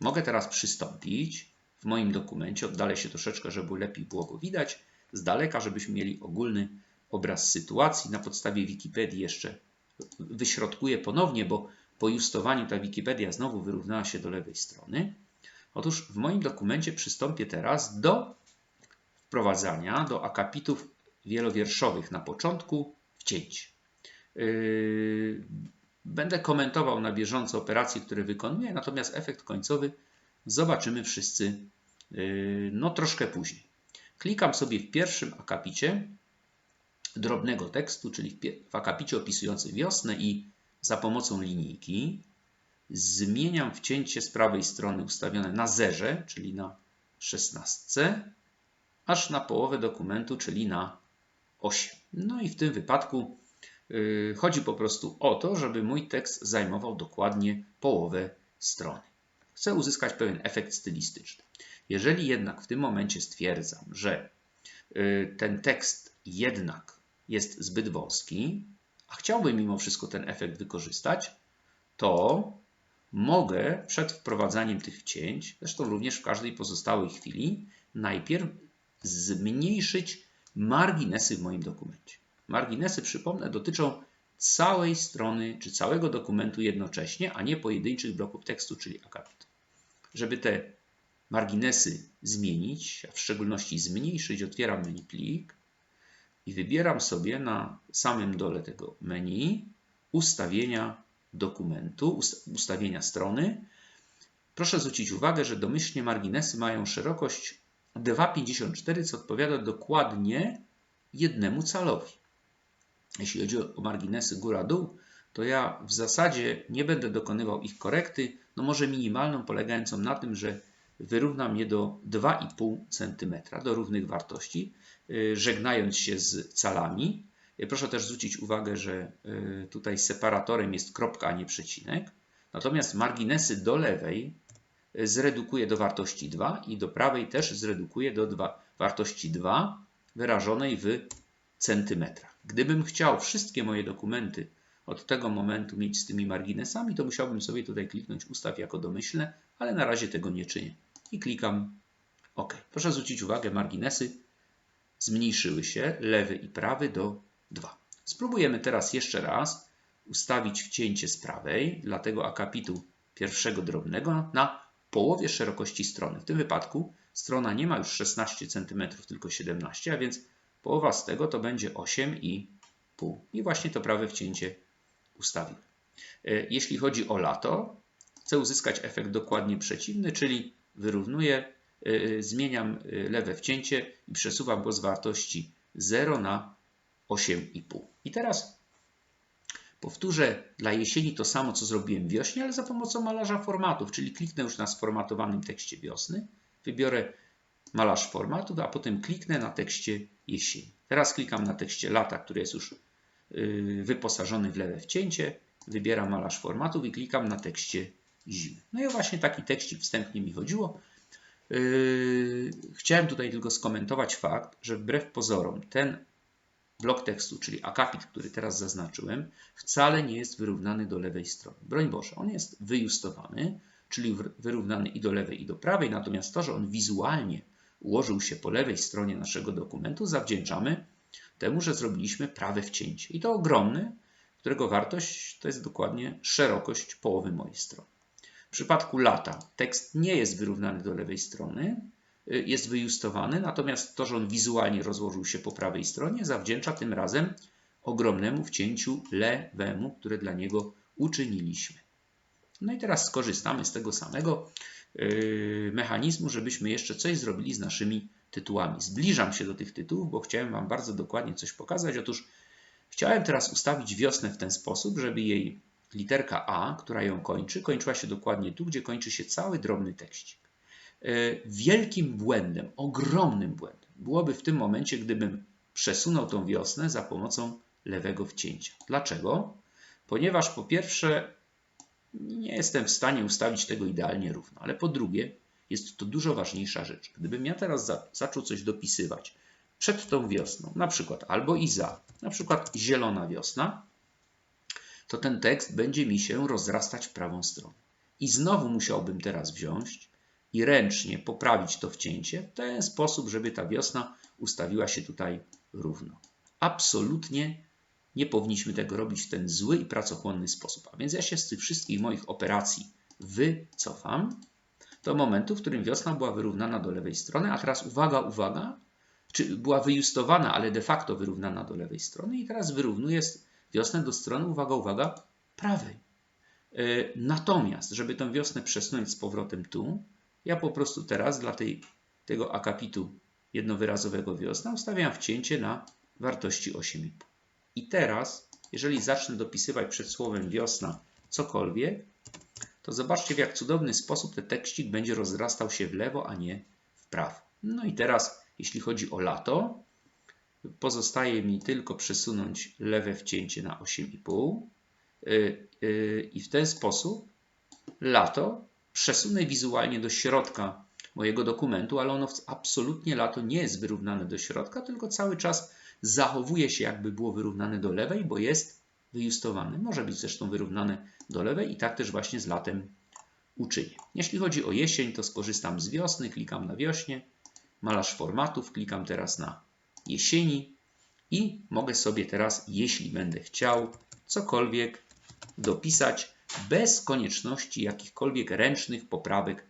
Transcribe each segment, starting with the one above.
mogę teraz przystąpić w moim dokumencie, oddalę się troszeczkę, żeby lepiej było go widać, z daleka, żebyśmy mieli ogólny obraz sytuacji. Na podstawie Wikipedii jeszcze wyśrodkuję ponownie, bo po justowaniu ta Wikipedia znowu wyrównała się do lewej strony. Otóż w moim dokumencie przystąpię teraz do wprowadzania do akapitów wielowierszowych na początku wcięć. Yy, będę komentował na bieżąco operacje, które wykonuję, natomiast efekt końcowy zobaczymy wszyscy yy, no troszkę później. Klikam sobie w pierwszym akapicie drobnego tekstu, czyli w akapicie opisującym wiosnę i za pomocą linijki zmieniam wcięcie z prawej strony ustawione na zerze, czyli na 16, aż na połowę dokumentu, czyli na 8. No i w tym wypadku chodzi po prostu o to, żeby mój tekst zajmował dokładnie połowę strony. Chcę uzyskać pewien efekt stylistyczny. Jeżeli jednak w tym momencie stwierdzam, że yy, ten tekst jednak jest zbyt wąski, a chciałbym mimo wszystko ten efekt wykorzystać, to mogę przed wprowadzaniem tych wcięć, zresztą również w każdej pozostałej chwili, najpierw zmniejszyć marginesy w moim dokumencie. Marginesy, przypomnę, dotyczą całej strony czy całego dokumentu jednocześnie, a nie pojedynczych bloków tekstu, czyli akapitów. Żeby te marginesy zmienić, a w szczególności zmniejszyć, otwieram menu plik i wybieram sobie na samym dole tego menu ustawienia dokumentu, ustawienia strony. Proszę zwrócić uwagę, że domyślnie marginesy mają szerokość 2,54, co odpowiada dokładnie jednemu calowi. Jeśli chodzi o marginesy góra-dół, to ja w zasadzie nie będę dokonywał ich korekty, no może minimalną, polegającą na tym, że wyrównam je do 2,5 cm, do równych wartości, y, żegnając się z calami. Y, proszę też zwrócić uwagę, że y, tutaj separatorem jest kropka, a nie przecinek. Natomiast marginesy do lewej zredukuję do wartości 2 i do prawej też zredukuję do 2, wartości 2 wyrażonej w centymetrach. Gdybym chciał wszystkie moje dokumenty od tego momentu mieć z tymi marginesami, to musiałbym sobie tutaj kliknąć ustaw jako domyślne, ale na razie tego nie czynię. I klikam OK. Proszę zwrócić uwagę, marginesy zmniejszyły się, lewy i prawy do 2. Spróbujemy teraz jeszcze raz ustawić wcięcie z prawej dla tego akapitu pierwszego drobnego na połowie szerokości strony. W tym wypadku strona nie ma już 16 cm, tylko 17, a więc połowa z tego to będzie 8,5. I właśnie to prawe wcięcie ustawiłem. E, jeśli chodzi o lato, chcę uzyskać efekt dokładnie przeciwny, czyli wyrównuję, e, e, zmieniam lewe wcięcie i przesuwam go z wartości 0 na 8,5. I teraz Powtórzę dla jesieni to samo, co zrobiłem wiośnie, ale za pomocą malarza formatów, czyli kliknę już na sformatowanym tekście wiosny, wybiorę malarz formatów, a potem kliknę na tekście jesieni. Teraz klikam na tekście lata, który jest już yy, wyposażony w lewe wcięcie, wybieram malarz formatów i klikam na tekście zimy. No i właśnie taki tekścik wstępnie mi chodziło. Yy, chciałem tutaj tylko skomentować fakt, że wbrew pozorom ten blok tekstu, czyli akapit, który teraz zaznaczyłem, wcale nie jest wyrównany do lewej strony. Broń Boże, on jest wyjustowany, czyli wyrównany i do lewej, i do prawej, natomiast to, że on wizualnie ułożył się po lewej stronie naszego dokumentu, zawdzięczamy temu, że zrobiliśmy prawe wcięcie. I to ogromne, którego wartość to jest dokładnie szerokość połowy mojej strony. W przypadku lata tekst nie jest wyrównany do lewej strony, Y, jest wyjustowany, natomiast to, że on wizualnie rozłożył się po prawej stronie, zawdzięcza tym razem ogromnemu wcięciu lewemu, które dla niego uczyniliśmy. No i teraz skorzystamy z tego samego mechanizmu, żebyśmy jeszcze coś zrobili z naszymi tytułami. Zbliżam się do tych tytułów, bo chciałem Wam bardzo dokładnie coś pokazać. Otóż chciałem teraz ustawić wiosnę w ten sposób, żeby jej literka A, która ją kończy, kończyła się dokładnie tu, gdzie kończy się cały drobny tekścik. E, wielkim błędem, ogromnym błędem byłoby w tym momencie, gdybym przesunął tą wiosnę za pomocą lewego wcięcia. Dlaczego? Ponieważ po pierwsze nie jestem w stanie ustawić tego idealnie równo, ale po drugie jest to dużo ważniejsza rzecz. Gdybym ja teraz za, zaczął coś dopisywać przed tą wiosną, na przykład albo i za, na przykład zielona wiosna, to ten tekst będzie mi się rozrastać w prawą stronę. i znowu musiałbym teraz wziąć i ręcznie poprawić to wcięcie w ten sposób, żeby ta wiosna ustawiła się tutaj równo. Absolutnie nie powinniśmy tego robić w ten zły i pracochłonny sposób. A więc ja się z tych wszystkich moich operacji wycofam do momentu, w którym wiosna była wyrównana do lewej strony, a teraz uwaga, uwaga, czy była wyjustowana, ale de facto wyrównana do lewej strony i teraz wyrównuję wiosnę do strony, uwaga, uwaga, prawej. E, natomiast, żeby tę wiosnę przesunąć z powrotem tu, ja po prostu teraz dla tej, tego akapitu jednowyrazowego wiosna ustawiam wcięcie na wartości 8,5. I teraz, jeżeli zacznę dopisywać przed słowem wiosna cokolwiek, to zobaczcie w jak cudowny sposób ten tekstik będzie rozrastał się w lewo, a nie w prawo. No i teraz, jeśli chodzi o lato, pozostaje mi tylko przesunąć lewe wcięcie na 8,5 y, y, i w ten sposób lato przesunę wizualnie do środka mojego dokumentu, ale ono absolutnie lato nie jest wyrównane do środka, tylko cały czas zachowuje się jakby było wyrównane do lewej, bo jest wyjustowane. Może być zresztą wyrównane do lewej i tak też właśnie z latem uczynię. Jeśli chodzi o jesień, to skorzystam z wiosny, klikam na wiośnie, malarz formatów, klikam teraz na jesieni i mogę sobie teraz, jeśli będę chciał, cokolwiek dopisać bez konieczności jakichkolwiek ręcznych poprawek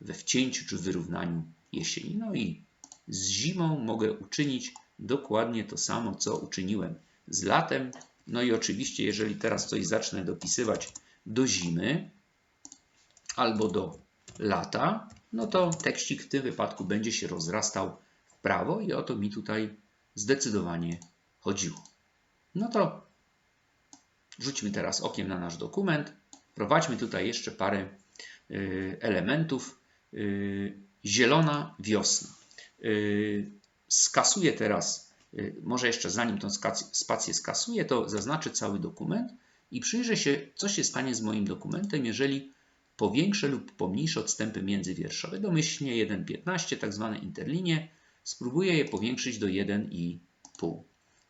we wcięciu czy wyrównaniu jesieni. No i z zimą mogę uczynić dokładnie to samo, co uczyniłem z latem. No i oczywiście, jeżeli teraz coś zacznę dopisywać do zimy albo do lata, no to tekstik w tym wypadku będzie się rozrastał w prawo i o to mi tutaj zdecydowanie chodziło. No to rzućmy teraz okiem na nasz dokument. Prowadźmy tutaj jeszcze parę y, elementów. Y, zielona wiosna. Y, skasuję teraz, może jeszcze zanim tą spację skasuję, to zaznaczę cały dokument i przyjrzę się, co się stanie z moim dokumentem, jeżeli powiększę lub pomniejszę odstępy międzywierszowe. Domyślnie 1,15, tak zwane interlinie. Spróbuję je powiększyć do 1,5.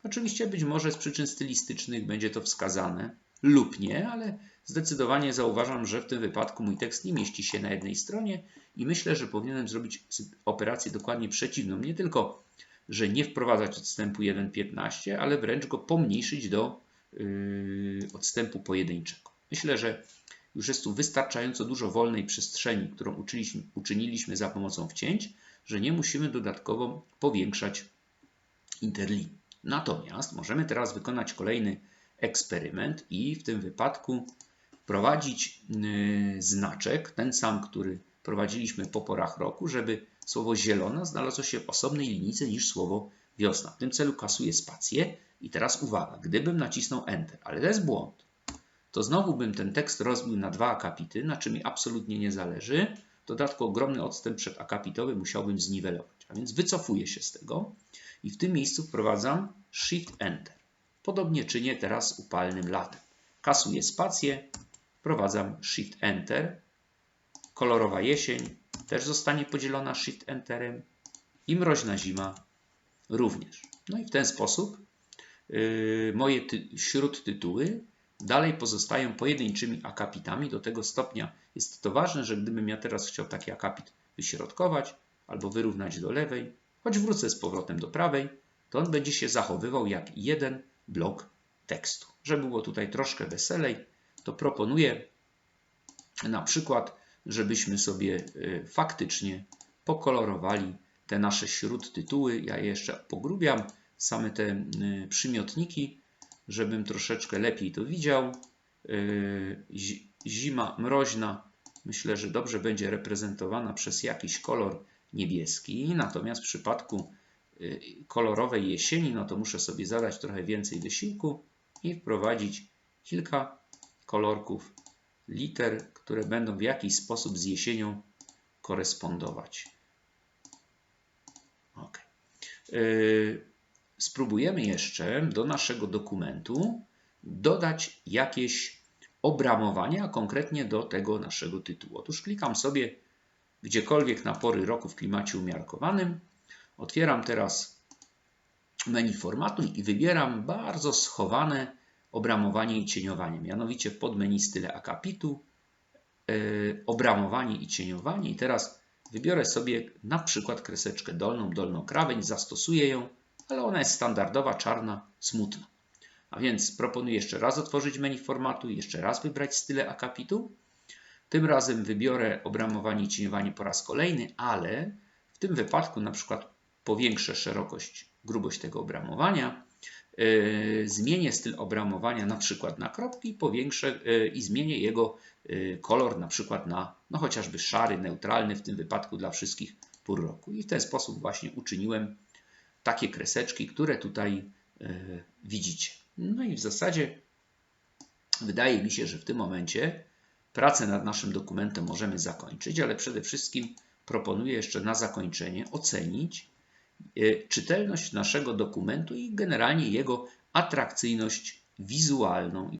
Oczywiście być może z przyczyn stylistycznych będzie to wskazane lub nie, ale zdecydowanie zauważam, że w tym wypadku mój tekst nie mieści się na jednej stronie i myślę, że powinienem zrobić operację dokładnie przeciwną. Nie tylko, że nie wprowadzać odstępu 1,15, ale wręcz go pomniejszyć do yy, odstępu pojedynczego. Myślę, że już jest tu wystarczająco dużo wolnej przestrzeni, którą uczyliśmy, uczyniliśmy za pomocą wcięć, że nie musimy dodatkowo powiększać interlinii. Natomiast możemy teraz wykonać kolejny eksperyment i w tym wypadku wprowadzić yy, znaczek, ten sam, który prowadziliśmy po porach roku, żeby słowo zielona znalazło się w osobnej linijce niż słowo wiosna. W tym celu kasuję spację i teraz uwaga, gdybym nacisnął Enter, ale to jest błąd, to znowu bym ten tekst rozbił na dwa akapity, na czym mi absolutnie nie zależy. W dodatku ogromny odstęp przedakapitowy musiałbym zniwelować, a więc wycofuję się z tego i w tym miejscu wprowadzam Shift Enter. Podobnie czynię teraz upalnym latem. Kasuję spację, wprowadzam Shift Enter. Kolorowa jesień też zostanie podzielona Shift Enterem i mroźna zima również. No i w ten sposób yy, moje ty śródtytuły dalej pozostają pojedynczymi akapitami. Do tego stopnia jest to ważne, że gdybym ja teraz chciał taki akapit wyśrodkować albo wyrównać do lewej, choć wrócę z powrotem do prawej, to on będzie się zachowywał jak jeden blok tekstu. Żeby było tutaj troszkę weselej, to proponuję na przykład, żebyśmy sobie y, faktycznie pokolorowali te nasze śródtytuły. Ja je jeszcze pogrubiam, same te y, przymiotniki, żebym troszeczkę lepiej to widział. Y, zima mroźna myślę, że dobrze będzie reprezentowana przez jakiś kolor niebieski, natomiast w przypadku kolorowej jesieni, no to muszę sobie zadać trochę więcej wysiłku i wprowadzić kilka kolorków liter, które będą w jakiś sposób z jesienią korespondować. Ok. Spróbujemy jeszcze do naszego dokumentu dodać jakieś obramowanie, a konkretnie do tego naszego tytułu. Otóż klikam sobie gdziekolwiek na pory roku w klimacie umiarkowanym Otwieram teraz menu formatu i wybieram bardzo schowane obramowanie i cieniowanie, mianowicie w podmenu style akapitu y, obramowanie i cieniowanie. I teraz wybiorę sobie na przykład kreseczkę dolną, dolną krawędź, zastosuję ją, ale ona jest standardowa, czarna, smutna. A więc proponuję jeszcze raz otworzyć menu formatu, jeszcze raz wybrać style akapitu. Tym razem wybiorę obramowanie i cieniowanie po raz kolejny, ale w tym wypadku na przykład powiększę szerokość, grubość tego obramowania, yy, zmienię styl obramowania na przykład na kropki powiększę yy, i zmienię jego yy, kolor na przykład na no chociażby szary, neutralny w tym wypadku dla wszystkich pór roku. I w ten sposób właśnie uczyniłem takie kreseczki, które tutaj widzicie. No i w zasadzie wydaje mi się, że w tym momencie pracę nad naszym dokumentem możemy zakończyć, ale przede wszystkim proponuję jeszcze na zakończenie ocenić y, czytelność naszego dokumentu i generalnie jego atrakcyjność wizualną